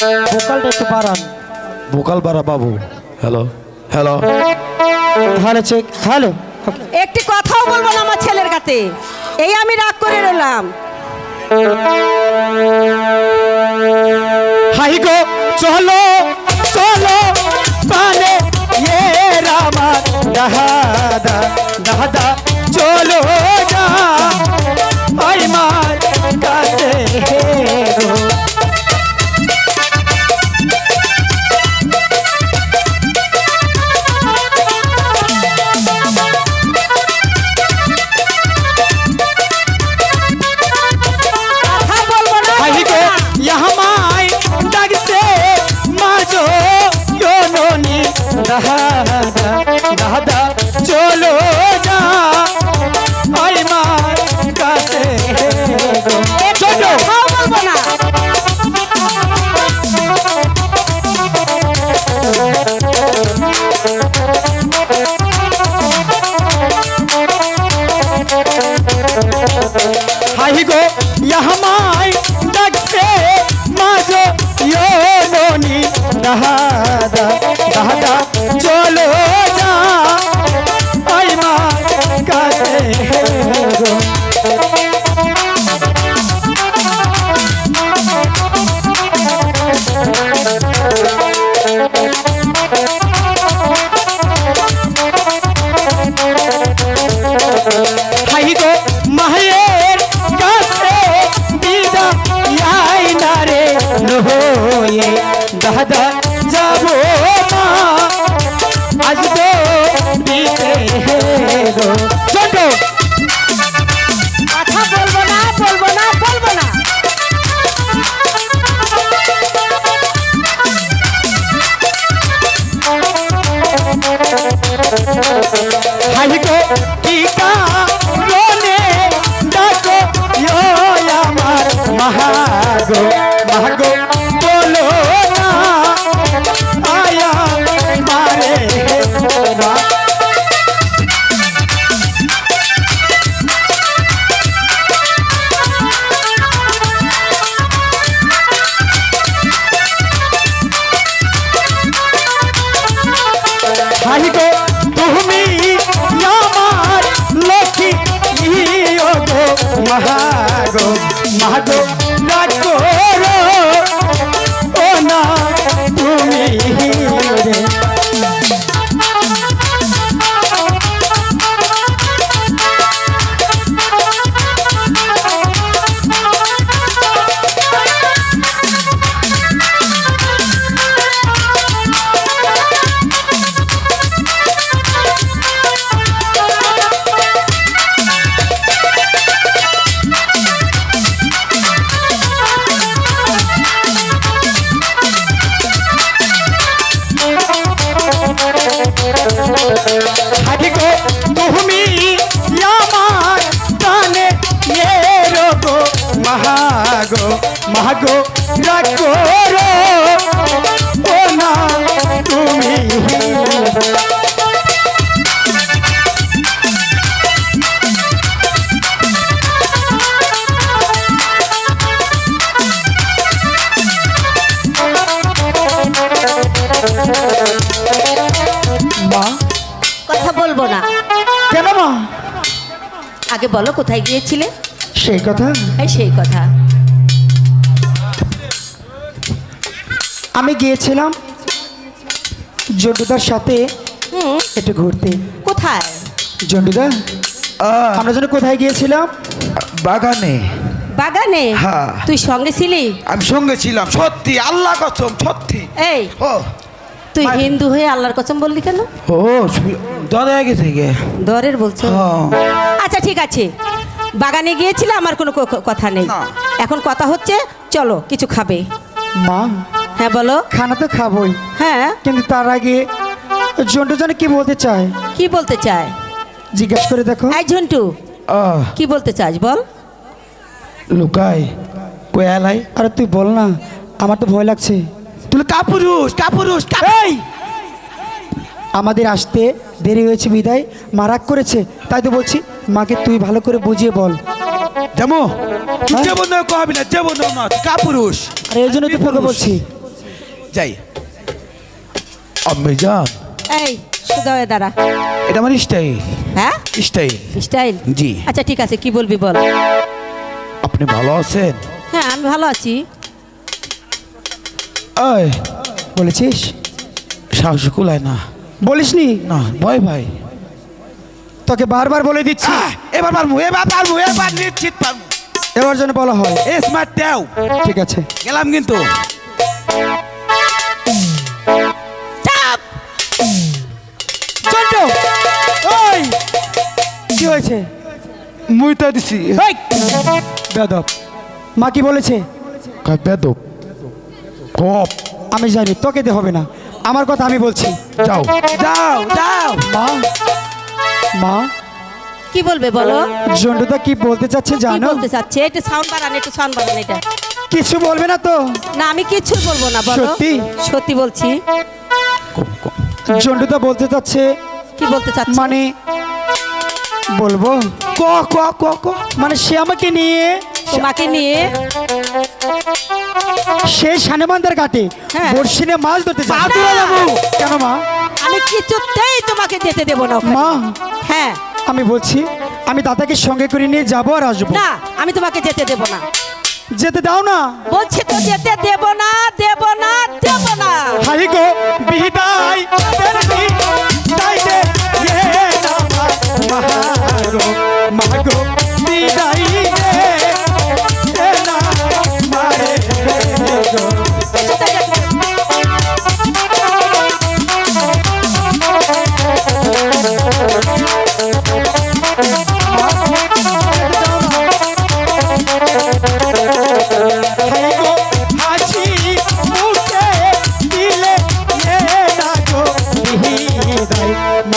ভোকালটা একটু বাড়ান। ভোকাল বাড়া বাবু। Hello hello. Hello check hello. একটি কথাও বলব না আমার ছেলের কাছে। এই আমি রাগ করে রইলাম। হাই গো চলো চলো পানে ইয়ে রামা দাহাদা দাহাদা চলো যা Thank you. মহাগো আগে বলো কোথায় গিয়েছিলে? সেই কথা? এই সেই কথা। আমি গিয়েছিলাম জন্ডুদার সাথে হুম। একটু ঘুরতে। কোথায়? জন্ডুদা আহ, আমরা যেন কোথায় গিয়েছিলাম? বাগানে। বাগানে? হ্যাঁ। তুই সঙ্গে ছিলি? আমি সঙ্গে ছিলাম সত্যি আল্লাহ কসম সত্যি। এই। ও। তুই হিন্দু হয়ে আল্লাহর কসম বললি কেন? ও দরে আগে থেকে। দরের বলছো। আচ্ছা ঠিক আছে। বাগানে গিয়েছিলে আমার কোনো ক- কথা নেই। এখন কথা হচ্ছে চলো কিছু খাবে। মা? হ্যাঁ বলো। খানা তো খাবোই। হ্যাঁ। কিন্তু তার আগে জন্টু যেন কি বলতে চায়? কি বলতে চায়? জিজ্ঞেস করে দেখো। এই ঝন্টু কি বলতে চাস বল। লুকাই কই এলাই আরে তুই বল না আমার তো ভয় লাগছে। তুই কাপুরুষ কাপুরুষ এই! আমাদের আসতে দেরি হয়েছে বিদায়। মা রাগ করেছে তাই তো বলছি মাকে তুই ভালো করে বুঝিয়ে বল। যেমন তুই হ্যাঁ? যে বন্ধু কহাবি না যে বন্ধু না তুই কাপুরুষ। আর এই জন্য তো তোকে বলছি। যাই। যান এই হয়ে দাঁড়া। এটা আমার স্টাইল হ্যাঁ? স্টাইল স্টাইল জি। আচ্ছা ঠিক আছে কি বলবি বল। আপনি ভালো আছেন? হ্যাঁ আমি ভালো আছি। আয় বলেছিস? সাহস কুলায় না। বলিসনি? না ভয় ভাই। তোকে বারবার বলে দিচ্ছি। এবার পারব এবার পারব এবার নিশ্চিত পারব এবার জন্য বলা হয়। এ স্মার্ট দেও ঠিক আছে। গেলাম কিন্তু। ওই কি হয়েছে? মুই তো দিছি! বেদব। মা কি বলেছে? বেদব? কপ আমি জানি তোকে দে হবে না। আমার কথা আমি বলছি। যাও। যাও যাও। মা মা। কি বলবে বলো? জন্টুদা কি বলতে চাচ্ছে কি জানো? বলতে চাচ্ছে? একটু সাউন্ড বাড়ান একটু সাউন্ড বাড়ান এটা। কিছু বলবে না তো? না আমি কিচ্ছু বলব না বলো। সত্যি? সত্যি বলছি। জন্টুদা বলতে চাচ্ছে কি বলতে চাচ্ছি? মানে বলব ক ক ক ক। মানে সে আমাকে নিয়ে তোমাকে নিয়ে সে সানেমান্দার ঘাটে হ্যাঁ। বর্ষিনে মাছ ধরতে। কেন মা? আমি কিছুতেই তোমাকে যেতে দেবো না মা! হ্যাঁ। আমি বলছি আমি দাদাকে সঙ্গে করে নিয়ে যাব আর আসব। না আমি তোমাকে যেতে দেবো না। যেতে দাও না। বলছি তো যেতে দেবো না দেবো না দেবো না। হাই গো বিদায়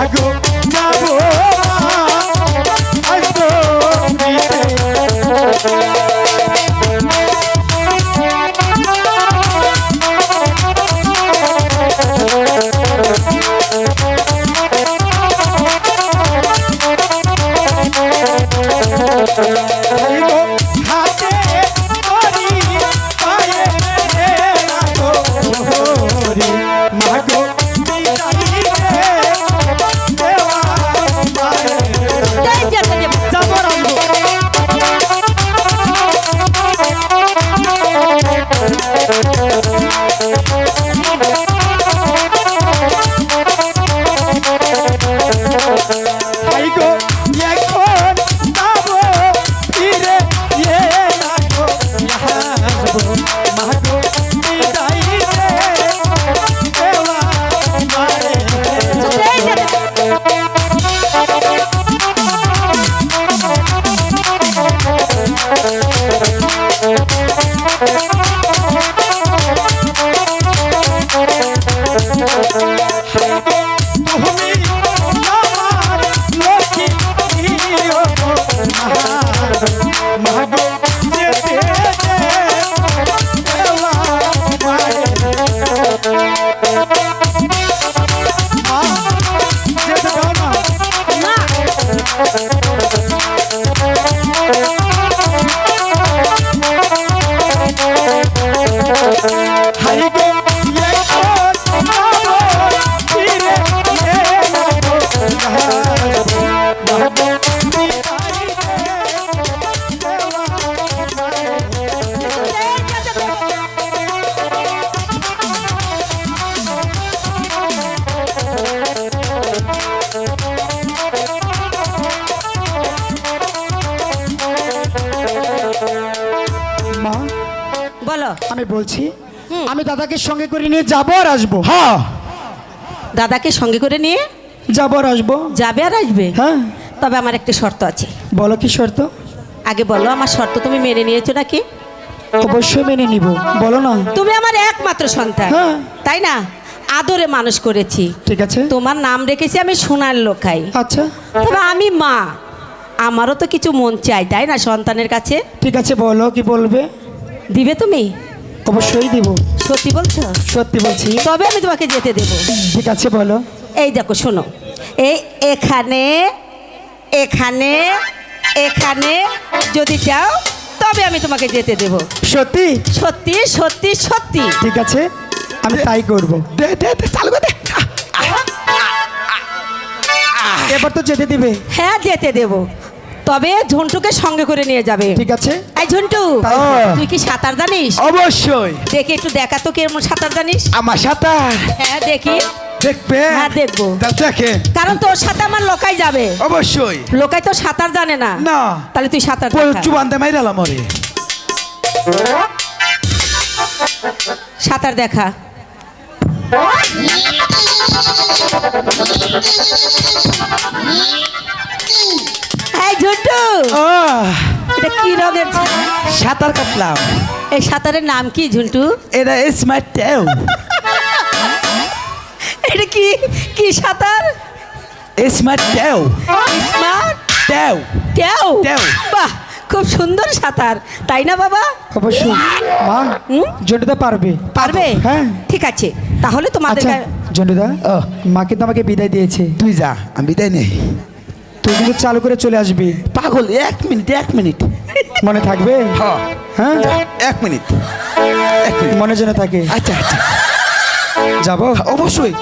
I go মা। বলো। আমি বলছি আমি দাদাকে সঙ্গে করে নিয়ে যাব আর আসব। হ্যাঁ দাদাকে সঙ্গে করে নিয়ে যাব আর আসব। যাবে আর আসবে? হ্যাঁ। তবে আমার একটা শর্ত আছে। বলো কি শর্ত? আগে বলো আমার শর্ত তুমি মেনে নিয়েছো নাকি? অবশ্যই মেনে নিব। বলো না। তুমি আমার একমাত্র সন্তান। হ্যাঁ। তাই না? আদরে মানুষ করেছি। ঠিক আছে। তোমার নাম রেখেছি আমি সোনার লোকাই। আচ্ছা। তবে আমি মা। আমারও তো কিছু মন চাই তাই না সন্তানের কাছে? ঠিক আছে বলো কি বলবে? দিবে তুমি? অবশ্যই দিব। সত্যি বলছো? সত্যি বলছি। তবে আমি তোমাকে যেতে দেব। ঠিক আছে বলো। এই দেখো শোনো। এই এখানে এখানে এখানে যদি যাও তবে আমি তোমাকে যেতে দেব। সত্যি? সত্যি সত্যি সত্যি। ঠিক আছে আমি তাই করব। দে দে দে চালু করে দে। এবার তো যেতে দিবে। হ্যাঁ যেতে দেব। তবে ঝন্টুকে সঙ্গে করে নিয়ে যাবে। ঠিক আছে। এই ঝন্টু তাই। তুই কি সাঁতার জানিস? অবশ্যই। দেখে একটু দেখা তো কেমন সাঁতার জানিস। আমার সাঁতার? হ্যাঁ দেখি। দেখবে? হ্যাঁ, দেখব। দেখে। কারণ তোর সাথে আমার লোকাই যাবে। অবশ্যই। লোকাই তো সাঁতার জানে না। না। তাহলে তুই সাঁতার। চুবানতে মাইরালাম ওরে সাঁতার দেখা। এই ঝন্টু আহ, এটা কি রঙের সাঁতার কাটলাম। এই সাঁতারের নাম কি ঝুন্টু এটা স্মার্ট ট্যাও এটা কি কি সাঁতার? স্মার্ট ট্যাও স্মার্ট ট্যাও ট্যাও ট্যাও। বাহ খুব সুন্দর সাঁতার। তাই না বাবা? অবশ্যই। মা হুম? জন্টুদা পারবে। পারবে? হ্যাঁ। ঠিক আছে। তাহলে তোমাদের আচ্ছা জন্টুদা মা কিন্তু আমাকে বিদায় দিয়েছে। তুই যা আমি বিদায় নেই। তুই কিন্তু চালু করে চলে আসবি। পাগল এক মিনিট এক মিনিট। মনে থাকবে? হ্যাঁ। হ্যাঁ? এক মিনিট। এক মিনিট। মনে যেন থাকে। আচ্ছা আচ্ছা। যাব? অবশ্যই।